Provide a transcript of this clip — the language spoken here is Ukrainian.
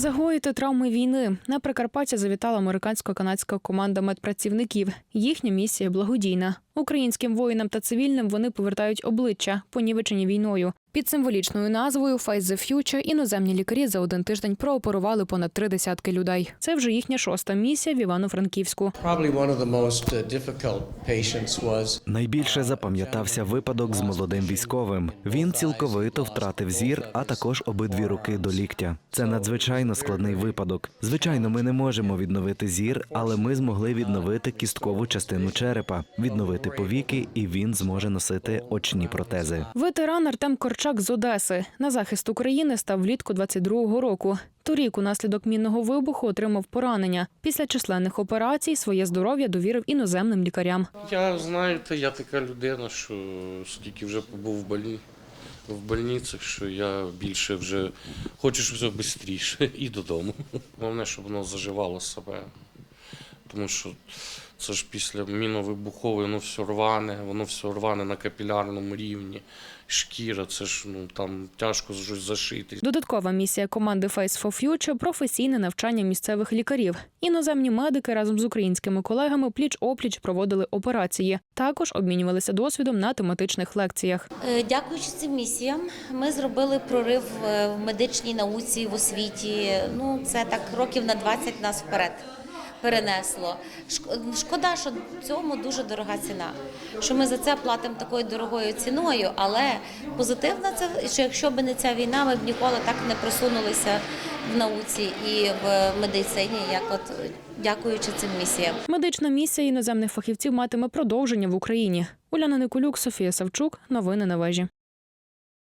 Загоїти травми війни на Прикарпаття завітала американсько-канадська команда медпрацівників. Їхня місія благодійна. Українським воїнам та цивільним вони повертають обличчя, понівечені війною. Під символічною назвою «Fight the Future» іноземні лікарі за один тиждень прооперували понад три десятки людей. Це вже їхня шоста місія в Івано-Франківську. Uh, Найбільше запам'ятався випадок з молодим військовим. Він цілковито втратив зір, а також обидві руки до ліктя. Це надзвичайно складний випадок. Звичайно, ми не можемо відновити зір, але ми змогли відновити кісткову частину черепа, відновити повіки, і він зможе носити очні протези. Ветеран Артем Корчак з Одеси на захист України став влітку 22-го року. Торік унаслідок мінного вибуху отримав поранення. Після численних операцій своє здоров'я довірив іноземним лікарям. Я знаєте, я така людина, що скільки вже побув в больні, в больницях, що я більше вже хочу, щоб все швидше і додому. Головне, щоб воно заживало себе. Тому що це ж після міновибухової, воно все рване, воно все рване на капілярному рівні. Шкіра, це ж ну там тяжко щось зашити. Додаткова місія команди Face for Future – професійне навчання місцевих лікарів. Іноземні медики разом з українськими колегами пліч-опліч проводили операції. Також обмінювалися досвідом на тематичних лекціях. Е, Дякуючи цим місіям, ми зробили прорив е, в медичній науці, в освіті. Ну, це так років на 20 нас вперед перенесло. Шкода, що цьому дуже дорога ціна. Що ми за це платимо такою дорогою ціною, але позитивно це, що якщо б не ця війна, ми б ніколи так не просунулися в науці і в медицині, як от дякуючи цим місіям. Медична місія іноземних фахівців матиме продовження в Україні. Уляна Николюк, Софія Савчук. Новини на вежі.